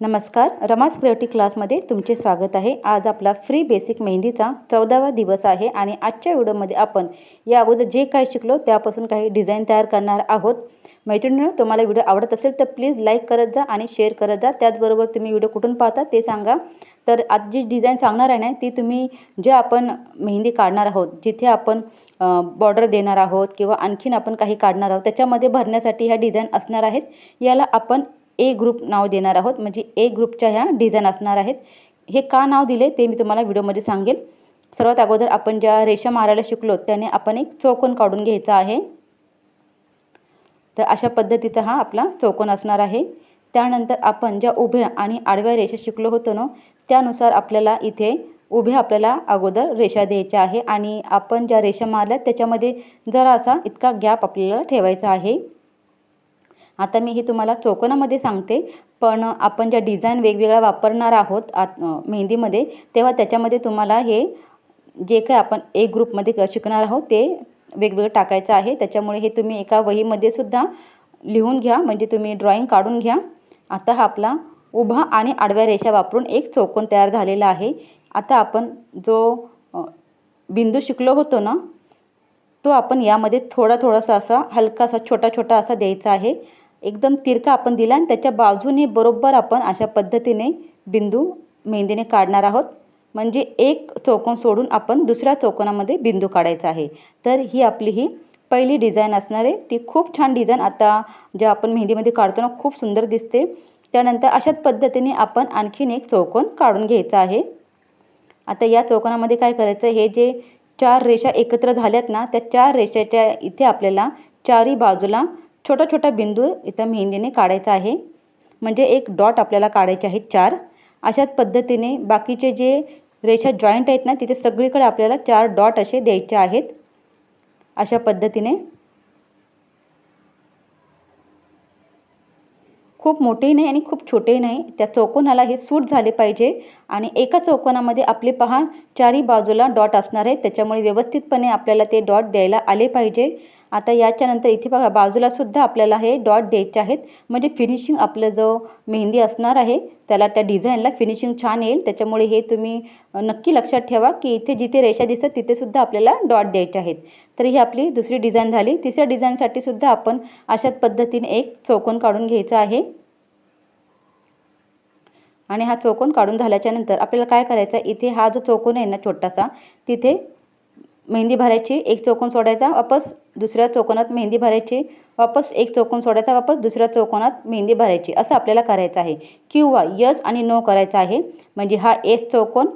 नमस्कार रमास क्रिएटिव्ह क्लासमध्ये तुमचे स्वागत आहे. आज आपला फ्री बेसिक मेहंदीचा चौदावा दिवस आहे आणि आजच्या व्हिडिओमध्ये आपण या अगोदर जे काही शिकलो त्यापासून काही डिझाईन तयार करणार आहोत. मैत्रिणीनं तुम्हाला व्हिडिओ आवडत असेल तर प्लीज लाईक करत जा आणि शेअर करत जा. त्याचबरोबर तुम्ही व्हिडिओ कुठून पाहता ते सांगा. तर आज जी डिझाईन सांगणार आहे ना ती तुम्ही जे आपण मेहंदी काढणार आहोत जिथे आपण बॉर्डर देणार आहोत किंवा आणखीन आपण काही काढणार आहोत त्याच्यामध्ये भरण्यासाठी ह्या डिझाईन असणार आहेत. याला आपण ए ग्रुप नाव देणार आहोत. म्हणजे ए ग्रुपच्या ह्या डिझाईन असणार आहेत. हे का नाव दिले ते मी तुम्हाला व्हिडिओमध्ये सांगेल. सर्वात अगोदर आपण ज्या रेषा मारायला शिकलो त्याने आपण एक चौकोन काढून घ्यायचा आहे. तर अशा पद्धतीचा हा आपला चौकोन असणार आहे. त्यानंतर आपण ज्या उभ्या आणि आडव्या रेषा शिकलो होतो ना त्यानुसार आपल्याला इथे उभ्या आपल्याला अगोदर रेषा द्यायच्या आहे. आणि आपण ज्या रेषा मारल्या त्याच्यामध्ये जरा असा इतका गॅप आपल्याला ठेवायचा आहे. आता मी हे तुम्हाला चौकोनामध्ये सांगते. पण आपण ज्या डिझाईन वेगवेगळ्या वापरणार आहोत आत मेहंदीमध्ये तेव्हा त्याच्यामध्ये तुम्हाला हे जे काही आपण एक ग्रुपमध्ये शिकणार आहोत ते वेगवेगळं टाकायचं आहे. त्याच्यामुळे हे तुम्ही एका वहीमध्ये सुद्धा लिहून घ्या. म्हणजे तुम्ही ड्रॉईंग काढून घ्या. आता हा आपला उभा आणि आडव्या रेषा वापरून एक चौकोन तयार झालेला आहे. आता आपण जो बिंदू शिकलो होतो ना तो आपण यामध्ये थोडा थोडासा असा हलकासा छोटा छोटा असा द्यायचा आहे. एकदम तिरका आपण दिला आणि त्याच्या बाजूने बरोबर आपण अशा पद्धतीने बिंदू मेहंदीने काढणार आहोत. म्हणजे एक चौकोन सोडून आपण दुसऱ्या चौकोनामध्ये बिंदू काढायचा आहे. तर ही आपली ही पहिली डिझाईन असणार आहे. ती खूप छान डिझाईन आता ज्या आपण मेहंदीमध्ये काढतो ना खूप सुंदर दिसते. त्यानंतर अशाच पद्धतीने आपण आणखीन एक चौकोन काढून घ्यायचा आहे. आता या चौकोनामध्ये काय करायचं हे जे चार रेषा एकत्र झाल्यात ना त्या चार रेषाच्या इथे आपल्याला चारही बाजूला छोटा छोटा बिंदू इथं मेहंदीने काढायचा आहे. म्हणजे एक डॉट आपल्याला काढायचे आहेत चार. अशाच पद्धतीने बाकीचे जे रेषा जॉईंट आहेत ना तिथे सगळीकडे आपल्याला चार डॉट असे द्यायचे आहेत. अशा पद्धतीने. खूप मोठेही नाही आणि खूप छोटेही नाही. त्या चौकोनाला हे सूट झाले पाहिजे आणि एका चौकोनामध्ये आपले पहा चारही बाजूला डॉट असणार आहेत. त्याच्यामुळे व्यवस्थितपणे आपल्याला ते डॉट द्यायला आले पाहिजे. आता याच्यानंतर इथे बघा बाजूलासुद्धा आपल्याला हे डॉट द्यायचे आहेत. म्हणजे फिनिशिंग आपलं जो मेहंदी असणार आहे त्याला त्या डिझाईनला फिनिशिंग छान येईल. त्याच्यामुळे हे तुम्ही नक्की लक्षात ठेवा की इथे जिथे रेषा दिसतात तिथेसुद्धा आपल्याला डॉट द्यायचे आहेत. तर ही आपली दुसरी डिझाईन झाली. तिसऱ्या डिझाईनसाठी सुद्धा आपण अशाच पद्धतीने एक चौकोन काढून घ्यायचा आहे. आणि हा चौकोन काढून झाल्याच्यानंतर आपल्याला काय करायचं इथे हा जो चौकोन आहे ना छोटासा तिथे मेहंदी भरायची एक चौकोन सोडायचा वापस दुसऱ्या चौकोनात मेहंदी भरायची वापस एक चौकोन सोडायचा वापस दुसऱ्या चौकोनात मेहंदी भरायची असं आपल्याला करायचं आहे. किंवा यस आणि नो करायचं आहे. म्हणजे हा एस चौकोन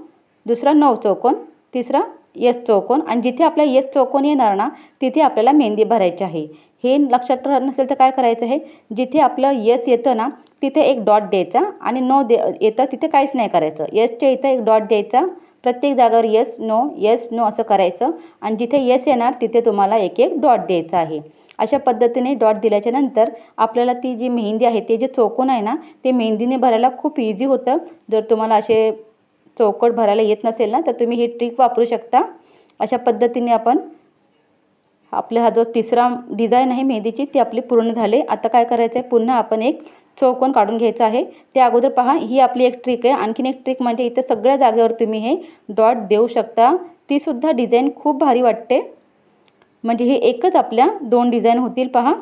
दुसरा नऊ चौकोन तिसरा यस चौकोन आणि जिथे आपला यस चौकोन येणार ना तिथे आपल्याला मेहंदी भरायची आहे. हे लक्षात राहत नसेल तर काय करायचं आहे? जिथे आपलं यस येतं ना तिथे एक डॉट द्यायचा आणि नो दे येतं तिथे काहीच नाही करायचं. यसच्या इथं एक डॉट द्यायचा प्रत्येक जागेवर येस नो येस नो असं करायचं. आणि जिथे येस येणार तिथे तुम्हाला एक एक डॉट द्यायचा आहे. अशा पद्धतीने डॉट दिल्याच्या नंतर आपल्याला ती जी मेहंदी आहे ते जे चौकोन आहे ना ते मेहंदीने भरायला खूप इझी होतं. जर तुम्हाला असे चौकट भरायला येत नसेल ना तर तुम्ही ही ट्रिक वापरू शकता. अशा पद्धतीने आपण आपला हा जो तिसरा डिझाईन आहे मेहंदीची ती आपली पूर्ण झाले. आता काय करायचं आहे पुन्हा आपण एक चौकोन काढून घ्यायचा आहे. त्या अगोदर पहा ही आपली एक ट्रिक आहे. आणखीन एक ट्रिक म्हणजे इथे सगळ्या जागेवर तुम्ही हे डॉट देऊ शकता. तीसुद्धा डिझाईन खूप भारी वाटते. म्हणजे हे एकच आपल्या दोन डिझाईन होतील पहा.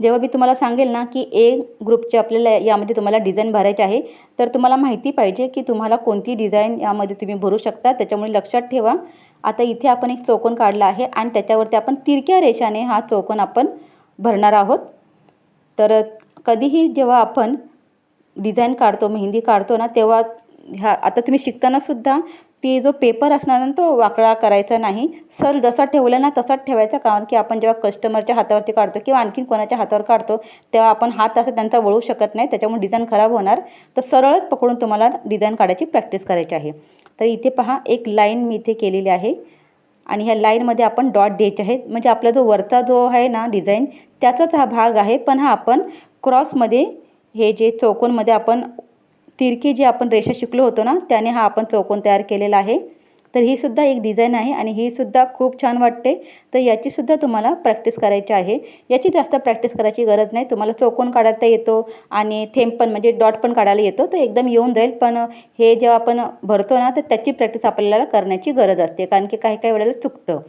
जेव्हा मी तुम्हाला सांगेल ना की ए ग्रुपचे आपल्याला यामध्ये तुम्हाला डिझाईन भरायचे आहे तर तुम्हाला माहिती पाहिजे की तुम्हाला कोणती डिझाईन यामध्ये तुम्ही भरू शकता. त्याच्यामुळे लक्षात ठेवा. आता इथे आपण एक चौकोन काढला आहे आणि त्याच्यावरती आपण तिरक्या रेषाने हा चौकोन आपण भरणार आहोत. तर कधीही जेव्हा आपण डिझाईन काढतो मेहंदी काढतो ना तेव्हा ह्या आता तुम्ही शिकतानासुद्धा ती जो पेपर असणार ना तो वाकडा करायचा नाही. सर जसा ठेवला ना तसाच ठेवायचा. कारण की आपण जेव्हा कस्टमरच्या हातावरती काढतो किंवा आणखीन कोणाच्या हातावर काढतो तेव्हा आपण हात असं त्यांचा वळू शकत नाही. त्याच्यामुळे डिझाईन खराब होणार. तर सरळच पकडून तुम्हाला डिझाईन काढायची प्रॅक्टिस करायची आहे. तर इथे पहा एक लाईन मी इथे केलेली आहे. आणि ह्या लाईनमध्ये आपण डॉट द्यायचे आहेत. म्हणजे आपला जो वरचा जो आहे ना डिझाईन त्याचाच हा भाग आहे. पण हा आपण क्रॉसमध्ये हे जे चौकोनमध्ये आपण तिरकी जी आपण रेषा शिकलो होतो ना त्याने हा आपण चौकोन तयार केलेला आहे. तर ही सुद्धा एक डिझाईन आहे आणि ही सुद्धा खूप छान वाटते. तर याचीसुद्धा तुम्हाला प्रॅक्टिस करायची आहे. याची जास्त प्रॅक्टिस करायची गरज नाही. तुम्हाला चौकोन काढता येतो आणि थेंब पण म्हणजे डॉट पण काढायला येतो. तर एकदम येऊन जाईल. पण हे जेव्हा आपण भरतो ना तर त्याची प्रॅक्टिस आपल्याला करण्याची गरज असते. कारण की काही काही वेळेला चुकतं.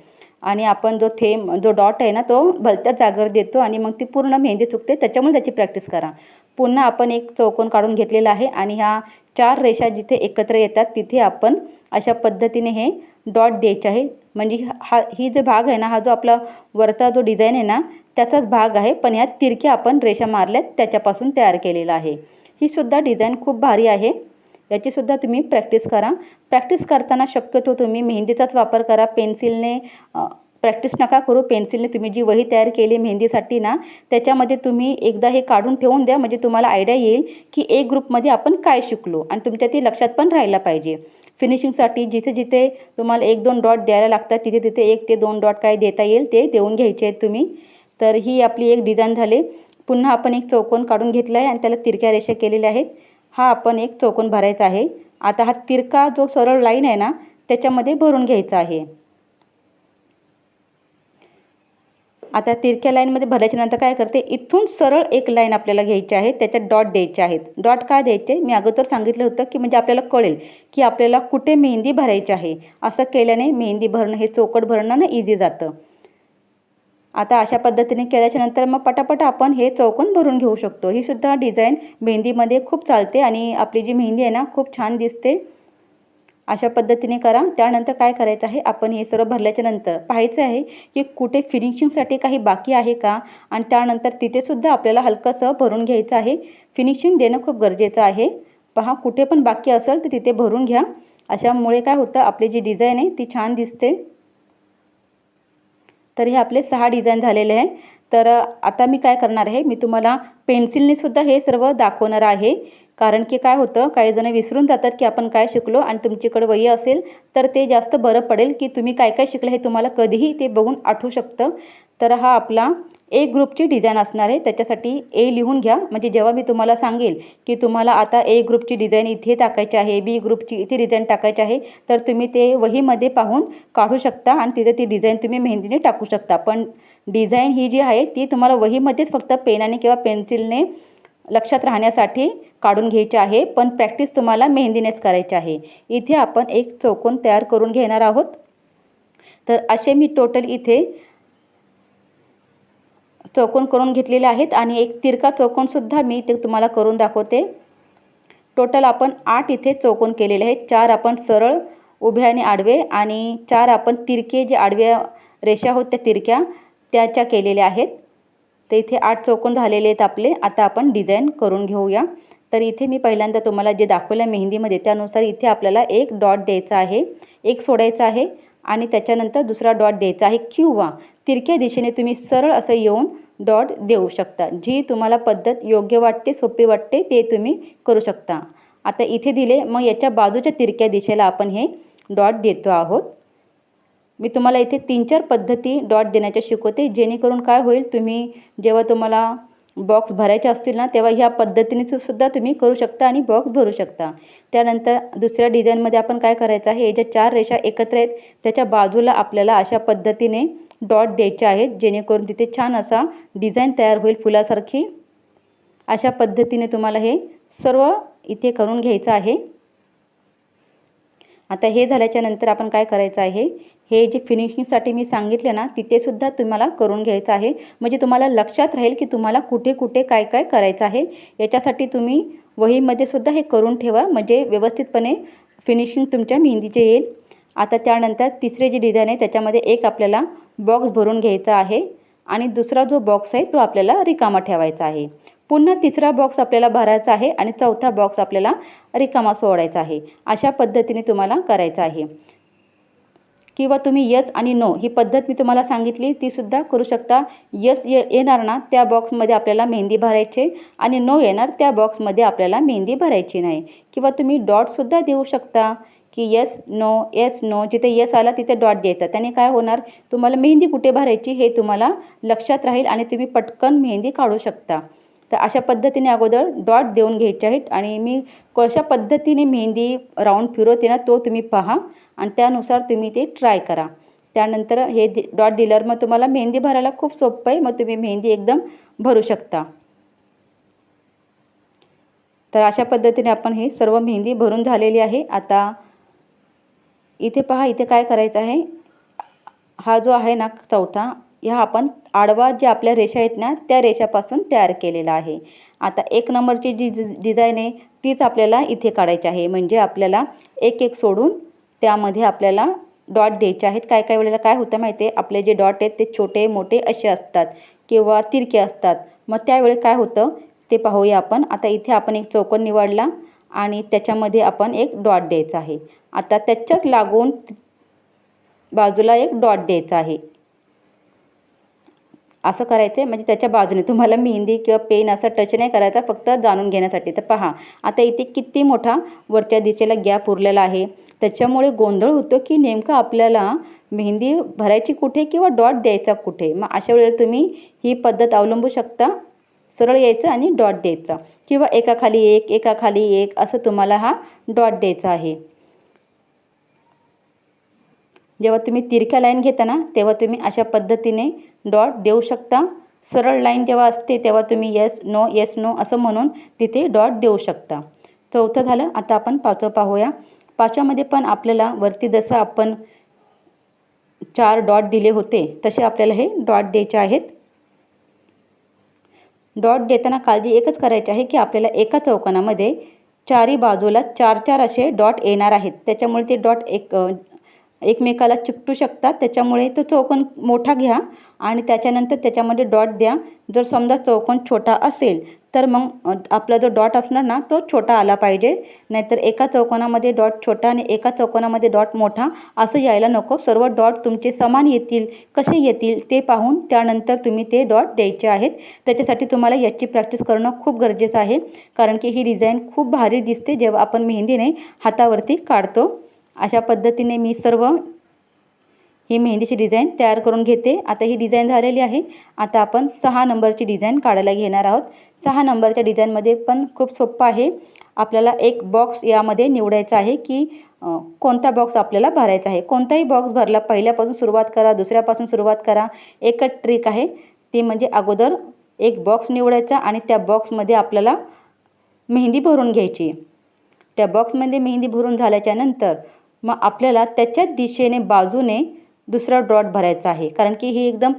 आणि आपण जो थेंब जो डॉट आहे ना तो भलत्याच जागेवर देतो आणि मग ती पूर्ण मेहंदी चुकते त्याच्यामुळे त्याची प्रॅक्टिस करा. पुन्हा आपण एक चौकोन काढून घेतलेला आहे आणि ह्या चार रेषा जिथे एकत्र येतात तिथे आपण अशा पद्धतीने हे डॉट द्यायचे आहे. म्हणजे हा ही जो भाग आहे ना हा जो आपला वरचा जो डिझाईन आहे ना त्याचाच भाग आहे पण ह्यात तिरक्या आपण रेषा मारल्यात त्याच्यापासून तयार केलेला आहे. ही सुद्धा डिझाईन खूप भारी आहे. याचीसुद्धा तुम्ही प्रॅक्टिस करा. प्रॅक्टिस करताना शक्यतो तुम्ही मेहंदीचाच वापर करा. पेन्सिलने प्रॅक्टिस नका करू. पेन्सिलने तुम्ही जी वही तयार केली मेहंदीसाठी ना त्याच्यामध्ये तुम्ही एकदा हे काढून ठेवून द्या. म्हणजे तुम्हाला आयडिया येईल की एक ग्रुपमध्ये आपण काय शिकलो आणि तुमच्या ते लक्षात पण राहायला पाहिजे. फिनिशिंगसाठी जिथे जिथे तुम्हाला एक दोन डॉट द्यायला लागतात तिथे तिथे एक ते दोन डॉट काय देता येईल ते देऊन घ्यायचे आहेत तुम्ही. तर ही आपली एक डिझाईन झाली. पुन्हा आपण एक चौकोन काढून घेतला आहे आणि त्याला तिरक्या रेषा केलेल्या आहेत. हा आपण एक चौकोन भरायचा आहे. आता हा तिरका जो सरळ लाईन आहे ना त्याच्यामध्ये भरून घ्यायचा आहे. आता तिरक्या लाईनमध्ये भरल्याच्या नंतर काय करते इथून सरळ एक लाईन आपल्याला घ्यायची आहे त्याच्यात डॉट द्यायचे आहेत. डॉट काय द्यायचे? मी अगोदर सांगितलं होतं की म्हणजे आपल्याला कळेल की आपल्याला कुठे मेहंदी भरायची आहे. असं केल्याने मेहंदी भरणं हे चौकट भरणं ना इझी जातं. आता अशा पद्धतीने केल्याच्यानंतर मग पटापट आपण हे चौकोन भरून घेऊ शकतो. ही सुद्धा डिझाईन मेहंदीमध्ये खूप चालते आणि आपली जी मेहंदी आहे ना खूप छान दिसते. अशा पद्धतीने करा. त्यानंतर काय करायचं आहे? आपण हे सर्व भरल्याच्या नंतर पाहायचं आहे की कुठे फिनिशिंगसाठी काही बाकी आहे का? आणि त्यानंतर तिथेसुद्धा आपल्याला हलकंसं भरून घ्यायचं आहे. फिनिशिंग देणं खूप गरजेचं आहे. पहा कुठे पण बाकी असेल तर तिथे भरून घ्या. अशामुळे काय होतं? आपली जी डिझाईन आहे ती छान दिसते. तर हे आपले सहा डिझाईन झालेले आहे तर आता मी काय करणार आहे? मी तुम्हाला पेन्सिलनेसुद्धा हे सर्व दाखवणार आहे. कारण की काय होतं? काही जण विसरून जातात की आपण काय शिकलो आणि तुमच्याकडे वही असेल तर ते जास्त बरं पडेल की तुम्ही काय काय शिकलं हे तुम्हाला कधीही ते बघून आठवू शकतं. तर हा आपला ए ग्रुपची डिझाईन असणार आहे. त्याच्यासाठी ए लिहून घ्या. म्हणजे जेव्हा मी तुम्हाला सांगेल की तुम्हाला आता ए ग्रुपची डिझाईन इथे टाकायची आहे बी ग्रुपची इथे डिझाईन टाकायची आहे तर तुम्ही ते वहीमध्ये पाहून काढू शकता आणि तिथे ती डिझाईन तुम्ही मेहंदीने टाकू शकता. पण डिझाईन ही जी आहे ती तुम्हाला वहीमध्येच फक्त पेनाने किंवा पेन्सिलने लक्षात राहण्यासाठी काढून घ्यायची आहे. पण प्रॅक्टिस तुम्हाला मेहंदीनेच करायची आहे. इथे आपण एक चौकोन तयार करून घेणार आहोत. तर असे मी टोटल इथे चौकोन करून घेतलेले आहेत आणि एक तिरका चौकोनसुद्धा मी ते तुम्हाला करून दाखवते. टोटल आपण आठ इथे चौकोन केलेले आहेत. चार आपण सरळ उभे आणि आडवे आणि चार आपण तिरके जे आडव्या रेषा होत त्या तिरक्या त्याच्या केलेल्या आहेत. तर इथे आठ चौकोन झालेले आहेत आपले. आता आपण डिझाईन करून घेऊया. तर इथे मी पहिल्यांदा तुम्हाला जे दाखवलं मेहंदीमध्ये त्यानुसार इथे आपल्याला एक डॉट द्यायचा आहे. एक सोडायचा आहे. आणि त्याच्यानंतर दुसरा डॉट द्यायचा आहे. किंवा तिरक्या दिशेने तुम्ही सरळ असं येऊन डॉट देऊ शकता. जी तुम्हाला पद्धत योग्य वाटते सोपी वाटते ते तुम्ही करू शकता. आता इथे दिले मग याच्या बाजूच्या तिरक्या दिशेला आपण हे डॉट देतो आहोत. मी तुम्हाला इथे तीन चार पद्धती डॉट देण्याच्या शिकवते. जेणेकरून काय होईल तुम्ही जेव्हा तुम्हाला बॉक्स भरायचे असतील ना तेव्हा ह्या पद्धतीने सुद्धा तुम्ही करू शकता आणि बॉक्स भरू शकता. त्यानंतर दुसऱ्या डिझाईनमध्ये आपण काय करायचं आहे ज्या चार रेषा एकत्र आहेत त्याच्या बाजूला आपल्याला अशा पद्धतीने डॉट द्यायचे आहेत जेणेकरून तिथे छान असा डिझाईन तयार होईल फुलासारखी. अशा पद्धतीने तुम्हाला हे सर्व इथे करून घ्यायचं आहे. आता हे झाल्याच्यानंतर आपण काय करायचं आहे हे जे फिनिशिंगसाठी मी सांगितले ना तिथेसुद्धा तुम्हाला करून घ्यायचं आहे. म्हणजे तुम्हाला लक्षात राहील की तुम्हाला कुठे कुठे काय काय करायचं आहे. याच्यासाठी तुम्ही वहीमध्ये सुद्धा हे करून ठेवा. म्हणजे व्यवस्थितपणे फिनिशिंग तुमच्या मेहंदीचे येईल. आता त्यानंतर तिसरे जे डिझाईन आहे त्याच्यामध्ये एक आपल्याला बॉक्स भरून घ्यायचा आहे. आणि दुसरा जो बॉक्स आहे तो आपल्याला रिकामा ठेवायचा आहे. पुन्हा तिसरा बॉक्स आपल्याला भरायचा आहे आणि चौथा बॉक्स आपल्याला रिकामा सोडायचा आहे. अशा पद्धतीने तुम्हाला करायचं आहे. किंवा तुम्ही यस आणि नो ही पद्धत मी तुम्हाला सांगितली तीसुद्धा करू शकता. यस ये येणार ना त्या बॉक्समध्ये आपल्याला मेहंदी भरायची आणि नो येणार त्या बॉक्समध्ये आपल्याला मेहंदी भरायची नाही. किंवा तुम्ही डॉटसुद्धा देऊ शकता की यस नो येस नो जिथे यस आला तिथे डॉट द्यायचा त्याने काय होणार तुम्हाला मेहंदी कुठे भरायची हे तुम्हाला लक्षात राहील आणि तुम्ही पटकन मेहंदी काढू शकता. तर अशा पद्धतीने अगोदर डॉट देऊन घ्यायचे आहेत. आणि मी कशा पद्धतीने मेहंदी राऊंड फिरवते ना तो तुम्ही पहा. आणि त्यानुसार तुम्ही ते ट्राय करा. त्यानंतर हे डॉट दिल्यावर मग तुम्हाला मेहंदी भरायला खूप सोपं आहे. मग तुम्ही मेहंदी एकदम भरू शकता. तर अशा पद्धतीने आपण हे सर्व मेहंदी भरून झालेली आहे. आता इथे पहा इथे काय करायचं आहे? हा जो आहे ना चौथा. ह्या आपण आडवा जे आपल्या रेषा आहेत ना त्या रेषापासून तयार केलेला आहे. आता एक नंबरची जी डिझाईन आहे तीच आपल्याला इथे काढायची आहे. म्हणजे आपल्याला एक एक सोडून त्यामध्ये आपल्याला डॉट द्यायचे आहेत. काय काय वेळेला काय होतं माहिती आहे? आपले जे डॉट आहेत ते छोटे मोठे असे असतात किंवा तिरके असतात. मग त्यावेळी काय होतं? ते पाहूया आपण. आता इथे आपण एक चौकोन निवडला आणि त्याच्यामध्ये आपण एक डॉट द्यायचा आहे. आता त्याच्याच लागून बाजूला एक डॉट द्यायचा आहे. असं करायचं आहे म्हणजे त्याच्या बाजूने तुम्हाला मेहंदी किंवा पेन असं टच नाही करायचा फक्त जाणून घेण्यासाठी. तर पहा आता इथे किती मोठा वरच्या दिशेला गॅप उरलेला आहे. त्याच्यामुळे गोंधळ होतो की नेमकं आपल्याला मेहंदी भरायची कुठे किंवा डॉट द्यायचा कुठे? मग अशा वेळेला तुम्ही ही पद्धत अवलंबू शकता. सरळ यायचं आणि डॉट द्यायचा. किंवा एकाखाली एक एकाखाली एक असं तुम्हाला हा डॉट द्यायचा आहे. जेव्हा तुम्ही तिरक्या लाईन घेता ना तेव्हा तुम्ही अशा पद्धतीने डॉट देऊ शकता. सरळ लाईन जेव्हा असते तेव्हा तुम्ही येस नो येस नो असं म्हणून तिथे डॉट देऊ शकता. चौथं झालं आता आपण पाचवं पाहूया. पाचव्यामध्ये पण आपल्याला वरती जसं आपण चार डॉट दिले होते तसे आपल्याला हे डॉट द्यायचे आहेत. डॉट देताना काळजी एकच करायची आहे की आपल्याला एका चौकोनामध्ये चारी बाजूला चार चार असे डॉट येणार आहेत. त्याच्यामुळे ते डॉट एक एकमेकाला चिकटू शकतात. त्याच्यामुळे तो चौकोन मोठा घ्या आणि त्याच्यानंतर त्याच्यामध्ये डॉट द्या. जर समजा चौकोन छोटा असेल तर मग आपला जो डॉट असणार ना तो छोटा आला पाहिजे. नाहीतर एका चौकोनामध्ये डॉट छोटा आणि एका चौकोनामध्ये डॉट मोठा असं यायला नको. सर्व डॉट तुमचे समान येतील. कसे येतील ते पाहून त्यानंतर तुम्ही ते डॉट द्यायचे आहेत. त्याच्यासाठी तुम्हाला याची प्रॅक्टिस करणं खूप गरजेचं आहे. कारण की ही डिझाईन खूप भारी दिसते. जेव्हा आपण मेहंदीने हातावरती काढतो. अशा पद्धतीने मी सर्व ही मेहंदीची डिझाईन तयार करून घेते. आता ही डिझाईन झालेली आहे. आता आपण सहा नंबरची डिझाईन काढायला घेणार आहोत. सहा नंबरच्या डिझाईनमध्ये पण खूप सोपं आहे. आपल्याला एक बॉक्स यामध्ये निवडायचा आहे की कोणता बॉक्स आपल्याला भरायचा आहे. कोणताही बॉक्स भरला पहिल्यापासून सुरुवात करा दुसऱ्यापासून सुरुवात करा. एकच ट्रिक आहे. ती म्हणजे अगोदर एक बॉक्स निवडायचा आणि त्या बॉक्समध्ये आपल्याला मेहंदी भरून घ्यायची. त्या बॉक्समध्ये मेहंदी भरून झाल्याच्यानंतर मग आपल्याला त्याच्याच दिशेने बाजूने दुसरा डॉट भरायचा आहे. कारण की ही एकदम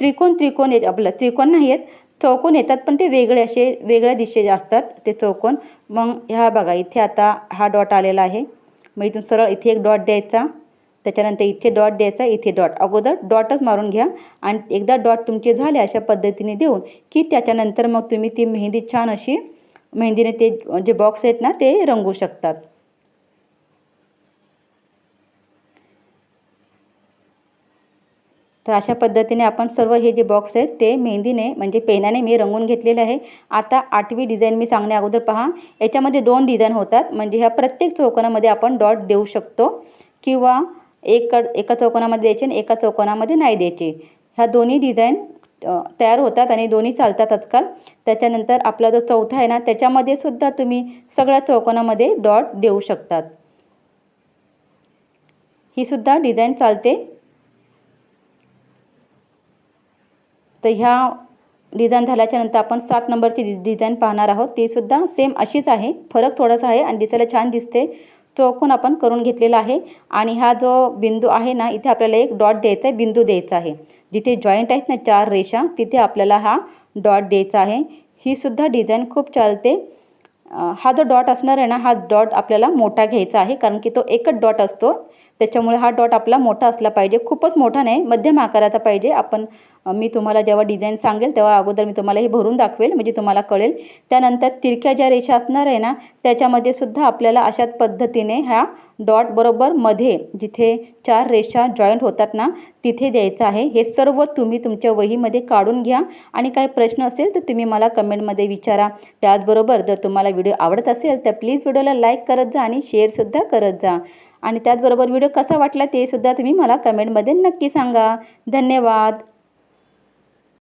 त्रिकोण त्रिकोण येत आपलं त्रिकोण नाही आहेत चौकोन येतात पण ते वेगळे असे वेगळ्या दिशेचे असतात ते चौकोन मग ह्या बघा इथे आता हा डॉट आलेला आहे. मग इथून सरळ इथे एक डॉट द्यायचा. त्याच्यानंतर इथे डॉट द्यायचा इथे डॉट. अगोदर डॉटच मारून घ्या आणि एकदा डॉट तुमचे झाले अशा पद्धतीने देऊन की त्याच्यानंतर मग तुम्ही ती मेहंदी छान अशी मेहंदीने ते जे बॉक्स आहेत ना ते रंगू शकतात. तर अशा पद्धतीने आपण सर्व हे जे बॉक्स आहेत ते मेहंदीने म्हणजे पेनाने मी रंगून घेतलेले आहे. आता आठवी डिझाईन मी सांगण्या अगोदर पहा. याच्यामध्ये दोन डिझाईन होतात. म्हणजे ह्या प्रत्येक चौकोनामध्ये आपण डॉट देऊ शकतो किंवा एक एका चौकोनामध्ये द्यायचे आणि एका चौकोनामध्ये नाही द्यायचे. ह्या दोन्ही डिझाईन तयार होतात आणि दोन्ही चालतात आजकाल. त्याच्यानंतर आपला जो चौथा आहे ना त्याच्यामध्ये सुद्धा तुम्ही सगळ्या चौकोनामध्ये डॉट देऊ शकतात. ही सुद्धा डिझाईन चालते. तर ह्या डिझाईन झाल्याच्यानंतर आपण सात नंबरची डिझाईन पाहणार आहोत. तीसुद्धा सेम अशीच आहे. फरक थोडासा आहे आणि दिसायला छान दिसते. चौकोन आपण करून घेतलेला आहे आणि हा जो बिंदू आहे ना इथे आपल्याला एक डॉट द्यायचा आहे बिंदू द्यायचा आहे. जिथे जॉईंट आहेत ना चार रेषा तिथे आपल्याला हा डॉट द्यायचा आहे. ही सुद्धा डिझाईन खूप चालते. हा जो डॉट असणार आहे ना हा डॉट आपल्याला मोठा घ्यायचा आहे कारण की तो एकच डॉट असतो. त्याच्यामुळे हा डॉट आपला मोठा असला पाहिजे. खूपच मोठा नाही मध्यम आकाराचा पाहिजे. आपण मी तुम्हाला जेव्हा डिझाईन सांगेल तेव्हा अगोदर मी तुम्हाला हे भरून दाखवेल म्हणजे तुम्हाला कळेल. त्यानंतर तिरक्या ज्या रेषा असणार आहे ना त्याच्यामध्ये सुद्धा आपल्याला अशाच पद्धतीने ह्या डॉट बरोबर मध्ये जिथे चार रेषा जॉईंट होतात ना तिथे द्यायचं आहे. हे सर्व तुम्ही तुमच्या वहीमध्ये काढून घ्या. आणि काही प्रश्न असेल तर तुम्ही मला कमेंटमध्ये विचारा. त्याचबरोबर जर तुम्हाला व्हिडिओ आवडत असेल तर प्लीज व्हिडिओला लाईक करत जा आणि शेअरसुद्धा करत जा. आणि त्याचबरोबर व्हिडिओ कसा वाटला ते सुद्धा तुम्ही मला कमेंटमध्ये नक्की सांगा. धन्यवाद.